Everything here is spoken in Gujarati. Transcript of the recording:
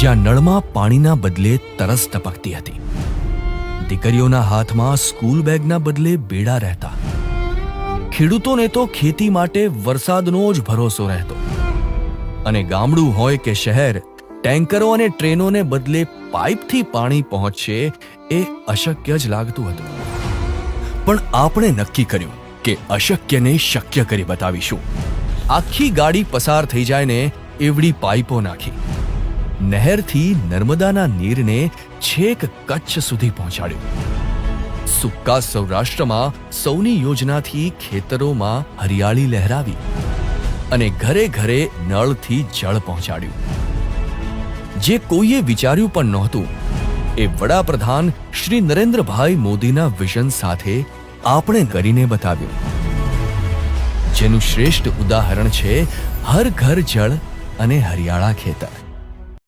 જ્યાં નળમાં પાણીના બદલે તરસ ટપકતી હતી. દીકરીઓના હાથમાં સ્કૂલ બેગના બદલે બેડા રહેતા. ખેડૂતોને તો ખેતી માટે વરસાદનો જ ભરોસો રહેતો. અને ગામડું હોય કે શહેર, ટેન્કરો અને ટ્રેનોને બદલે પાઇપથી પાણી પહોંચશે એ અશક્ય જ લાગતું હતું. પણ આપણે નક્કી કર્યું કે અશક્યને શક્ય કરી બતાવીશું. આખી ગાડી પસાર થઈ જાય ને એવડી પાઇપો નાખી. નહેરથી નર્મદાના નીરને છેક કચ્છ સુધી પહોંચાડ્યું. સુક્કા સૌરાષ્ટ્રમાં સૌની યોજનાથી ખેતરોમાં હરિયાળી લહેરાવી અને ઘરે ઘરે નળથી જળ પહોંચાડ્યું. જે કોઈએ વિચાર્યું પણ નહોતું, એ વડાપ્રધાન શ્રી નરેન્દ્રભાઈ મોદીના વિઝન સાથે આપણે કરીને બતાવ્યું. જેનું શ્રેષ્ઠ ઉદાહરણ છે, હર ઘર જળ અને હરિયાળા ખેતર.